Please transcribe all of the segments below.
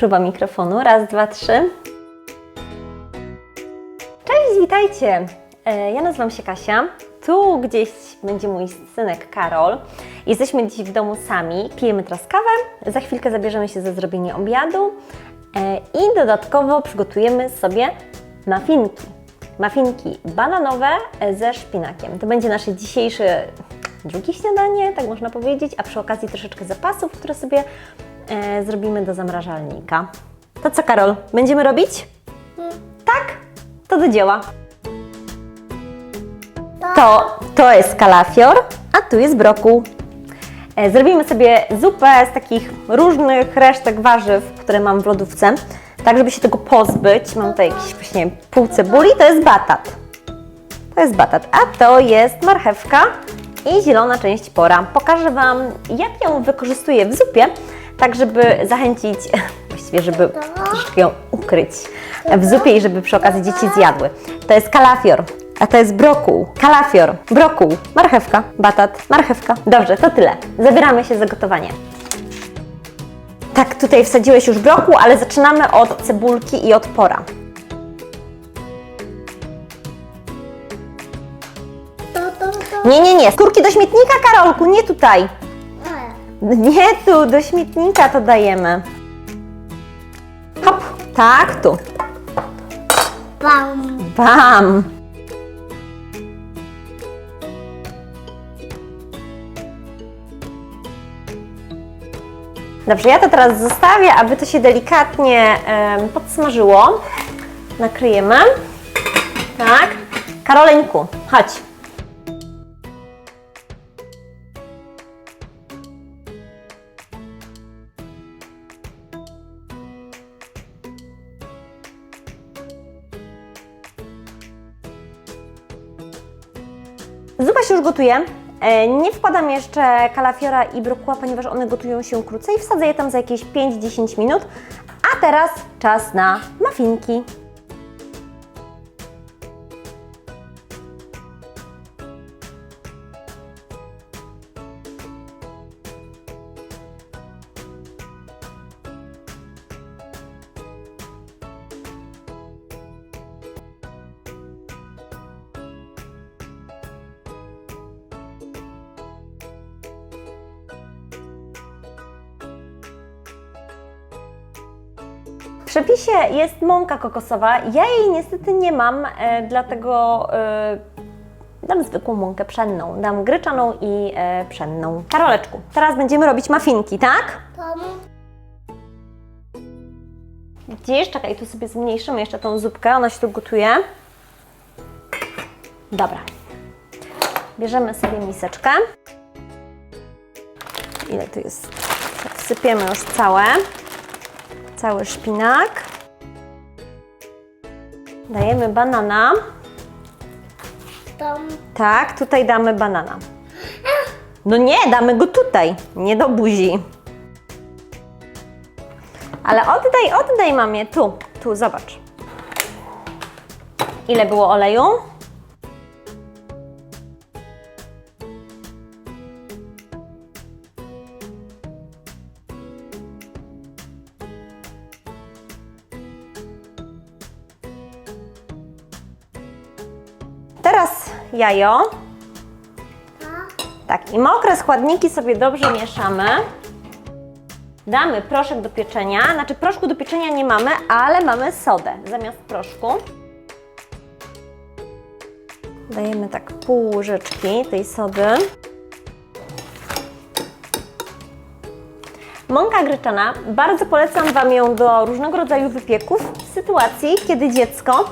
Próba mikrofonu. Raz, dwa, trzy. Cześć, witajcie. E, Ja nazywam się Kasia. Tu gdzieś będzie mój synek Karol. Jesteśmy dziś w domu sami. Pijemy teraz kawę. Za chwilkę zabierzemy się za zrobienie obiadu. E, I dodatkowo przygotujemy sobie mafinki. Mafinki bananowe e, ze szpinakiem. To będzie nasze dzisiejsze drugie śniadanie, tak można powiedzieć, a przy okazji troszeczkę zapasów, które sobie e, zrobimy do zamrażalnika. To co, Karol, będziemy robić? Tak? To do dzieła. To, to jest kalafior, a tu jest brokuł. E, Zrobimy sobie zupę z takich różnych resztek warzyw, które mam w lodówce, tak żeby się tego pozbyć. Mam tutaj jakieś właśnie pół cebuli, to jest batat. To jest batat, a to jest marchewka i zielona część pora. Pokażę Wam, jak ją wykorzystuję w zupie, tak żeby zachęcić, właściwie żeby troszeczkę ją ukryć w zupie i żeby przy okazji dzieci zjadły. To jest kalafior, a to jest brokuł. Kalafior, brokuł, marchewka, batat, marchewka. Dobrze, to tyle. Zabieramy się za gotowanie. Tak, tutaj wsadziłeś już brokuł, ale zaczynamy od cebulki i od pora. Nie, nie, nie. Skórki do śmietnika, Karolku, nie tutaj. Nie tu, do śmietnika to dajemy. Hop, tak, tu. Bam. Bam. Dobrze, ja to teraz zostawię, aby to się delikatnie em, podsmażyło. Nakryjemy. Tak. Karoleńku, chodź. Zupa się już gotuje. E, Nie wkładam jeszcze kalafiora i brokuła, ponieważ one gotują się krócej. Wsadzę je tam za jakieś 5-10 minut. A teraz czas na mafinki. Przepisie jest mąka kokosowa. Ja jej niestety nie mam, e, dlatego e, dam zwykłą mąkę pszenną. Dam gryczaną i e, pszenną. Karoleczku, teraz będziemy robić mafinki, tak? Tom. Widzisz? Czekaj, tu sobie zmniejszymy jeszcze tą zupkę, ona się tu gotuje. Dobra. Bierzemy sobie miseczkę. Ile tu jest? Wsypiemy już całe. Cały szpinak. Dajemy banana. Tom. Tak, tutaj damy banana. No nie, damy go tutaj, nie do buzi. Ale oddaj, oddaj mamie, tu, tu, zobacz. Ile było oleju? Jajo. Tak, i mokre składniki sobie dobrze mieszamy. Damy proszek do pieczenia, znaczy proszku do pieczenia nie mamy, ale mamy sodę zamiast proszku. Dajemy tak pół łyżeczki tej sody. Mąka gryczana, bardzo polecam Wam ją do różnego rodzaju wypieków w sytuacji, kiedy dziecko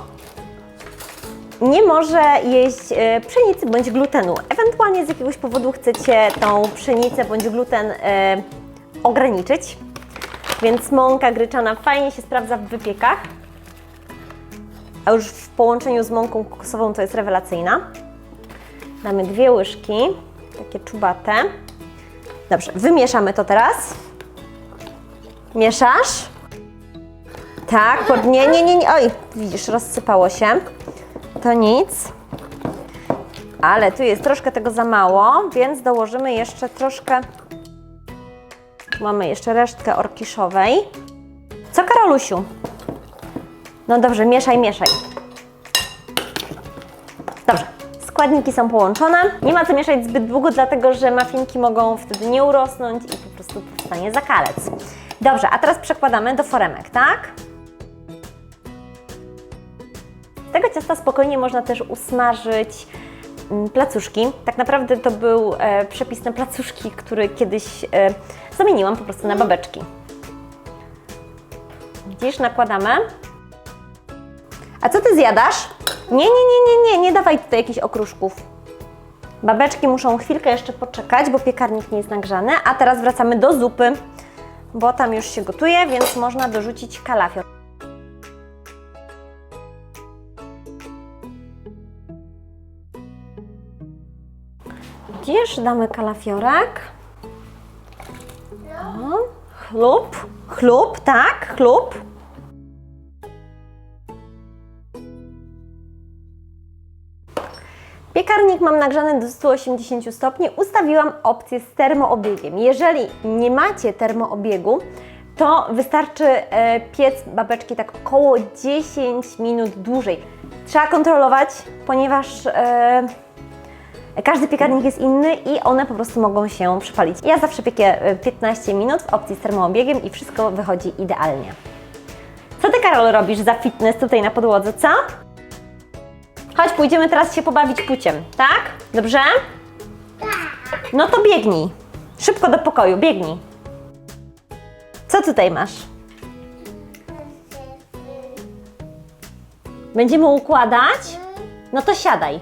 nie może jeść e, pszenicy bądź glutenu. Ewentualnie z jakiegoś powodu chcecie tą pszenicę bądź gluten e, ograniczyć, więc mąka gryczana fajnie się sprawdza w wypiekach, a już w połączeniu z mąką kokosową to jest rewelacyjna. Damy dwie łyżki, takie czubate. Dobrze, wymieszamy to teraz. Mieszasz? Tak, pod... nie, nie, nie, nie, oj, widzisz, rozsypało się. To nic. Ale tu jest troszkę tego za mało, więc dołożymy jeszcze troszkę. Tu mamy jeszcze resztkę orkiszowej. Co, Karolusiu? No dobrze, mieszaj, mieszaj. Dobrze, składniki są połączone. Nie ma co mieszać zbyt długo, dlatego że mafinki mogą wtedy nie urosnąć i po prostu powstanie zakalec. Dobrze, a teraz przekładamy do foremek, tak? Tego ciasta spokojnie można też usmażyć mm, placuszki. Tak naprawdę to był e, przepis na placuszki, który kiedyś e, zamieniłam po prostu na babeczki. Widzisz, nakładamy. A co ty zjadasz? Nie, nie, nie, nie, nie, nie dawaj tutaj jakichś okruszków. Babeczki muszą chwilkę jeszcze poczekać, bo piekarnik nie jest nagrzany. A teraz wracamy do zupy, bo tam już się gotuje, więc można dorzucić kalafior. Widzisz, damy kalafiorek. O, chlub, chlub, tak, chlub. Piekarnik mam nagrzany do 180 stopni. Ustawiłam opcję z termoobiegiem. Jeżeli nie macie termoobiegu, to wystarczy e, piec babeczki tak około 10 minut dłużej. Trzeba kontrolować, ponieważ e, każdy piekarnik jest inny i one po prostu mogą się przypalić. Ja zawsze piekę e, 15 minut w opcji z termoobiegiem i wszystko wychodzi idealnie. Co Ty, Karol, robisz za fitness tutaj na podłodze, co? Chodź, pójdziemy teraz się pobawić puciem, tak? Dobrze? No to biegnij. Szybko do pokoju, biegnij. Co tutaj masz? Będziemy układać? No to siadaj.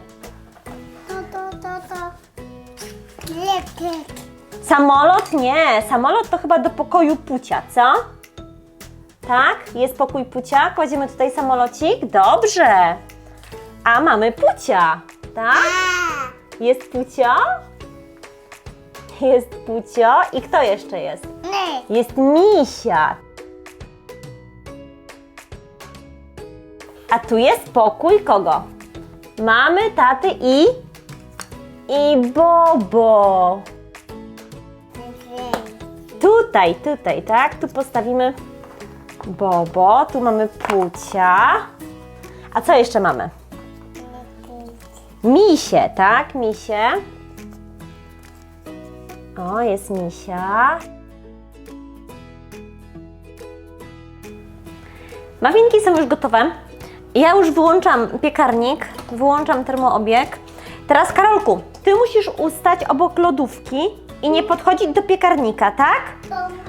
Samolot? Nie, samolot to chyba do pokoju pucia, co? Tak? Jest pokój pucia, kładziemy tutaj samolocik? Dobrze. A mamy pucia, tak? Jest pucio? Jest pucio. I kto jeszcze jest? nie. Jest misia. A tu jest pokój kogo? Mamy, taty i... I Bobo. Tutaj, tutaj, tak? Tu postawimy Bobo, tu mamy Pucia. A co jeszcze mamy? Misie, tak? Misie. O, jest misia. Mawinki są już gotowe. Ja już wyłączam piekarnik, wyłączam termoobieg. Teraz Karolku, ty musisz ustać obok lodówki i nie podchodzić do piekarnika, tak?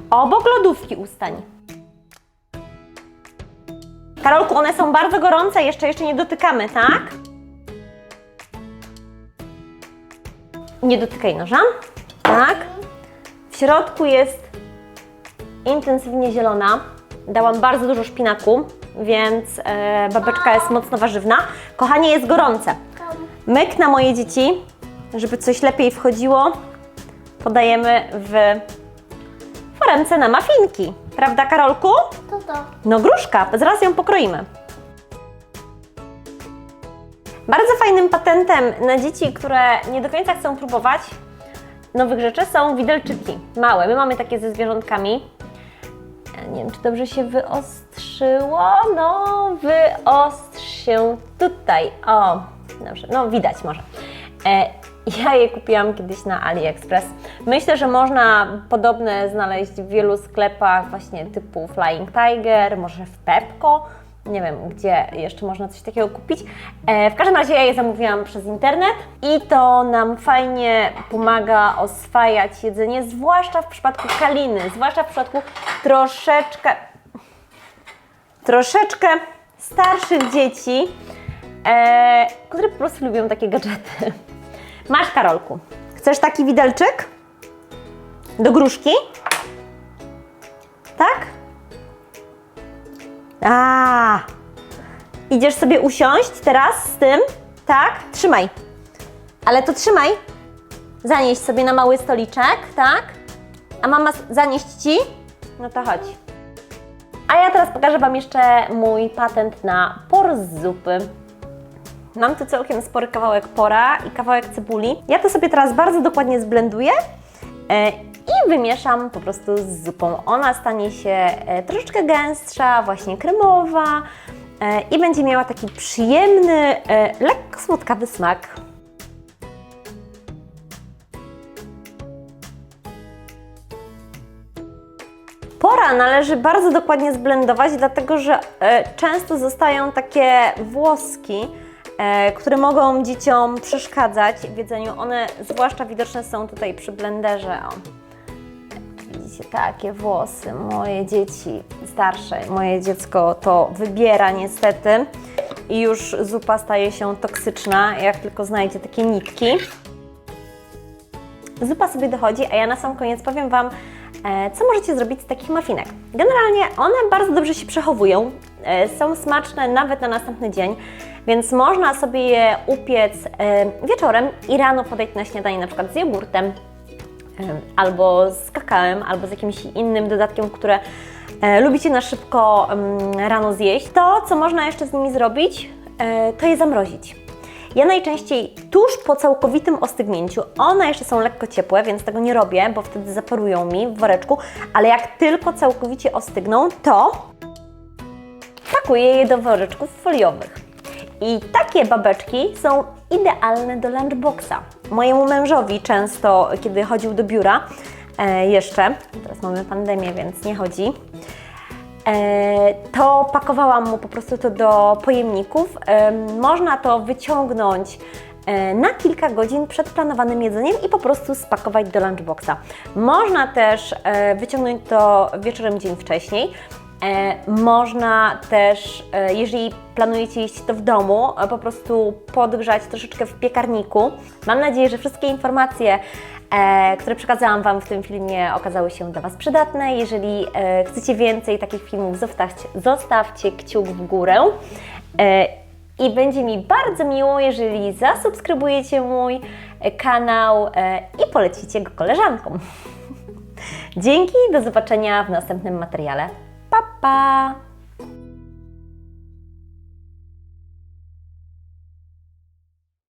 Obok lodówki ustań. Karolku, one są bardzo gorące, jeszcze jeszcze nie dotykamy, tak? Nie dotykaj noża. Tak. W środku jest intensywnie zielona. Dałam bardzo dużo szpinaku, więc e, babeczka jest mocno warzywna. Kochanie, jest gorące. Myk na moje dzieci, żeby coś lepiej wchodziło, podajemy w foremce na mafinki. Prawda, Karolku? To, to. No gruszka, zaraz ją pokroimy. Bardzo fajnym patentem na dzieci, które nie do końca chcą próbować nowych rzeczy są widelczyki. Małe. My mamy takie ze zwierzątkami. Nie wiem, czy dobrze się wyostrzyło. No, wyostrz się tutaj. O, dobrze, no widać może. E, ja je kupiłam kiedyś na AliExpress. Myślę, że można podobne znaleźć w wielu sklepach właśnie typu Flying Tiger, może w Pepco. Nie wiem, gdzie jeszcze można coś takiego kupić. E, w każdym razie ja je zamówiłam przez internet i to nam fajnie pomaga oswajać jedzenie, zwłaszcza w przypadku kaliny, zwłaszcza w przypadku troszeczkę, troszeczkę starszych dzieci, e, które po prostu lubią takie gadżety. Masz, Karolku. Chcesz taki widelczyk? Do gruszki? Tak? A, idziesz sobie usiąść teraz z tym? Tak? Trzymaj. Ale to trzymaj. Zanieś sobie na mały stoliczek, tak? A mama zanieść ci? No to chodź. A ja teraz pokażę Wam jeszcze mój patent na por z zupy. Mam tu całkiem spory kawałek pora i kawałek cebuli. Ja to sobie teraz bardzo dokładnie zblenduję e, i wymieszam po prostu z zupą. Ona stanie się e, troszeczkę gęstsza, właśnie kremowa e, i będzie miała taki przyjemny, lekko słodkawy smak. Pora należy bardzo dokładnie zblendować, dlatego że często zostają takie włoski, które mogą dzieciom przeszkadzać w jedzeniu. One zwłaszcza widoczne są tutaj przy blenderze. O. Widzicie, takie włosy. Moje dzieci starsze, moje dziecko to wybiera niestety i już zupa staje się toksyczna, jak tylko znajdzie takie nitki. Zupa sobie dochodzi, a ja na sam koniec powiem Wam, e, co możecie zrobić z takich mafinek. Generalnie one bardzo dobrze się przechowują, e, są smaczne nawet na następny dzień, więc można sobie je upiec e, wieczorem i rano podać na śniadanie na przykład z jogurtem, e, albo z kakałem, albo z jakimś innym dodatkiem, które e, lubicie na szybko em, rano zjeść. To, co można jeszcze z nimi zrobić, to je zamrozić. Ja najczęściej tuż po całkowitym ostygnięciu, one jeszcze są lekko ciepłe, więc tego nie robię, bo wtedy zaparują mi w woreczku, ale jak tylko całkowicie ostygną, to pakuję je do woreczków foliowych. I takie babeczki są idealne do lunchboxa. Mojemu mężowi często, kiedy chodził do biura, e, jeszcze, teraz mamy pandemię, więc nie chodzi, e, to pakowałam mu po prostu to do pojemników. E, Można to wyciągnąć e, na kilka godzin przed planowanym jedzeniem i po prostu spakować do lunchboxa. Można też e, wyciągnąć to wieczorem dzień wcześniej. E, Można też, e, jeżeli planujecie jeść to w domu, e, po prostu podgrzać troszeczkę w piekarniku. Mam nadzieję, że wszystkie informacje, które przekazałam Wam w tym filmie, okazały się dla Was przydatne. Jeżeli chcecie więcej takich filmów, zostawcie, zostawcie kciuk w górę. I będzie mi bardzo miło, jeżeli zasubskrybujecie mój kanał i polecicie go koleżankom. Dzięki, do zobaczenia w następnym materiale. Pa, pa!